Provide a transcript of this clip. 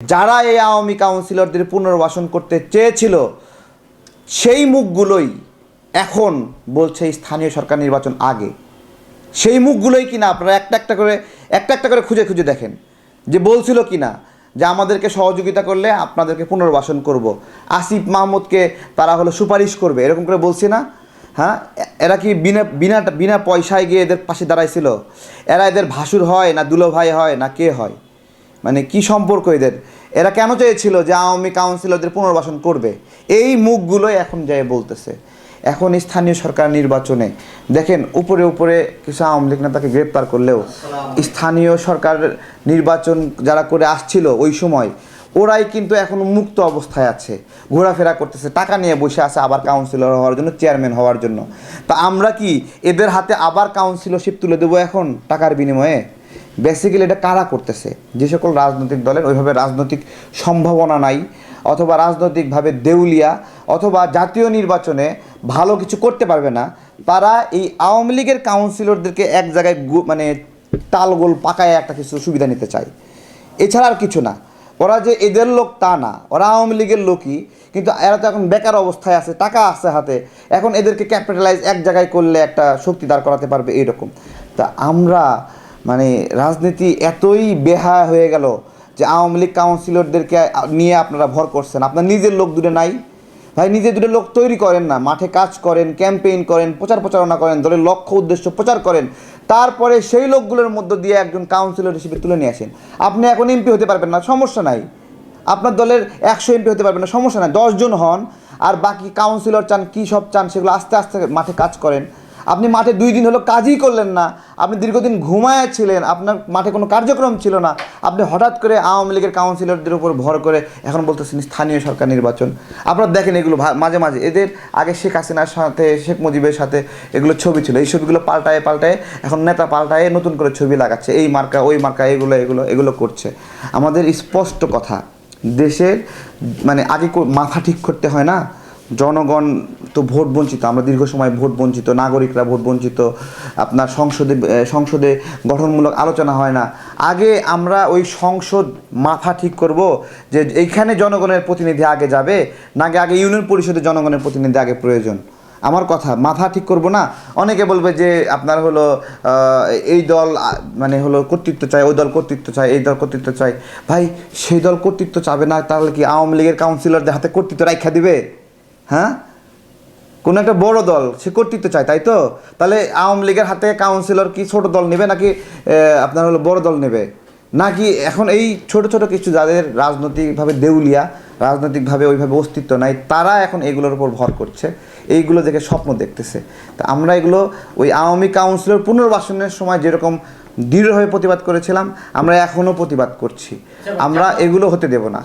যারা এই আওয়ামী কাউন্সিলরদের পুনর্বাসন করতে চেয়েছিল, সেই মুখগুলোই এখন বলছে স্থানীয় সরকার নির্বাচন আগে। সেই মুখগুলোই কিনা আপনারা একটা একটা করে, একটা একটা করে খুঁজে খুঁজে দেখেন যে বলছিল কিনা যে আমাদেরকে সহযোগিতা করলে আপনাদেরকে পুনর্বাসন করব। আসিফ মাহমুদকে তারা হলো সুপারিশ করবে, এরকম করে বলছি না? হ্যাঁ? এরা কি বিনা বিনা বিনা পয়সায় গিয়ে এদের পাশে দাঁড়াইছিল? এরা এদের ভাসুর হয় না দুলো ভাই হয় না কে হয়? মানে কি সম্পর্ক এদের? এরা কেন চেয়েছিল যে আওয়ামী কাউন্সিলরদের পুনর্বাসন করবে? এই মুখগুলোই এখন যায় বলতেছে। এখন স্থানীয় সরকার নির্বাচনে দেখেন উপরে উপরে কিছু আওয়ামী লীগ নেতাকে গ্রেপ্তার করলেও স্থানীয় সরকার নির্বাচন যারা করে আসছিল ওই সময় ওরাই কিন্তু এখন মুক্ত অবস্থায় আছে। ঘোরাফেরা করতেছে টাকা নিয়ে বসে আছে আবার কাউন্সিলর হওয়ার জন্য চেয়ারম্যান হওয়ার জন্য। তা আমরা কি এদের হাতে আবার কাউন্সিলরশিপ তুলে দেবো এখন টাকার বিনিময়ে? বেসিক্যালি এটা কারা করতেছে? যে সকল রাজনৈতিক দলের ওইভাবে রাজনৈতিক সম্ভাবনা নাই, অথবা রাজনৈতিকভাবে দেউলিয়া, অথবা জাতীয় নির্বাচনে ভালো কিছু করতে পারবে না, তারা এই আওয়ামী লীগের কাউন্সিলরদেরকে এক জায়গায় মানে তালগোল পাকায় একটা কিছু সুবিধা নিতে চায়। এছাড়া আর কিছু না। ওরা যে এদের লোক তা না। ওরা আওয়ামী লীগের লোকই, কিন্তু এরা তো এখন বেকার অবস্থায় আছে, টাকা আছে হাতে। এখন এদেরকে ক্যাপিটালাইজ এক জায়গায় করলে একটা শক্তি দাঁড় করাতে পারবে এইরকম। তা আমরা মানে রাজনীতি এতই বেহা হয়ে গেল যে আওয়ামী লীগ কাউন্সিলরদেরকে নিয়ে আপনারা ভর করছেন। আপনার নিজের লোক দূরে নাই। ভাই নিজে দূরে লোক তৈরি করেন না। মাঠে কাজ করেন ক্যাম্পেইন করেন, প্রচার প্রচারণা করেন, দলের লক্ষ্য উদ্দেশ্য প্রচার করেন। তারপরে সেই লোকগুলোর মধ্য দিয়ে একজন কাউন্সিলর হিসেবে তুলে নিয়ে আসেন। আপনি এখন এমপি হতে পারবেন না, সমস্যা নাই। আপনার দলের একশো এমপি হতে পারবেন না, সমস্যা নাই। দশজন হন, আর বাকি কাউন্সিলর চান, কী সব চান, সেগুলো আস্তে আস্তে মাঠে কাজ করেন। আপনি মাঠে দুই দিন হলো কাজই করলেন না, আপনি দীর্ঘদিন ঘুমায় ছিলেন, আপনার মাঠে কোনো কার্যক্রম ছিল না, আপনি হঠাৎ করে আওয়ামী লীগের কাউন্সিলরদের উপর ভর করে এখন বলতেছেন স্থানীয় সরকার নির্বাচন। আপনারা দেখেন এগুলো মাঝে মাঝে, এদের আগে শেখ হাসিনার সাথে, শেখ মুজিবের সাথে এগুলো ছবি ছিল, এই ছবিগুলো পাল্টায় পাল্টায় এখন নেতা পাল্টায় নতুন করে ছবি লাগাচ্ছে, এই মার্কা, ওই মার্কা, এগুলো এগুলো এগুলো করছে। আমাদের স্পষ্ট কথা, দেশের মানে আগে মাথা ঠিক করতে হয় না জনগণ তো ভোট বঞ্চিত, আমরা দীর্ঘ সময় ভোট বঞ্চিত, নাগরিকরা ভোট বঞ্চিত, আপনার সংসদে সংসদে গঠনমূলক আলোচনা হয় না। আগে আমরা ওই সংসদ মাথা ঠিক করব যে এইখানে জনগণের প্রতিনিধি আগে যাবে না আগে আগে ইউনিয়ন পরিষদে জনগণের প্রতিনিধি আগে প্রয়োজন। আমার কথা, মাথা ঠিক করব না? অনেকে বলবে যে আপনার হলো এই দল মানে হলো কর্তৃত্ব চায়, ওই দল কর্তৃত্ব চায়, এই দল কর্তৃত্ব চায়। ভাই, সেই দল কর্তৃত্ব চাবে না, তাহলে কি আওয়ামী লীগের কাউন্সিলরদের হাতে কর্তৃত্ব রাখা দিবে? হ্যাঁ? কোনো একটা বড় দল সে কর্তৃত্ব চায় তাই তো? তাহলে আওয়ামী লীগের হাতে কাউন্সিলর কি ছোট দল নেবে নাকি আপনার হলো বড় দল নেবে? নাকি এখন এই ছোট ছোট কিছু যাদের রাজনৈতিকভাবে দেউলিয়া রাজনৈতিকভাবে ওইভাবে অস্তিত্ব নাই তারা এখন এগুলোর উপর ভর করছে এইগুলো দেখে স্বপ্ন দেখতেছে। তা আমরা এগুলো ওই আওয়ামী কাউন্সিলর পুনর্বাসনের সময় যেরকম দৃঢ়ভাবে প্রতিবাদ করেছিলাম আমরা এখনও প্রতিবাদ করছি। আমরা এগুলো হতে দেব না।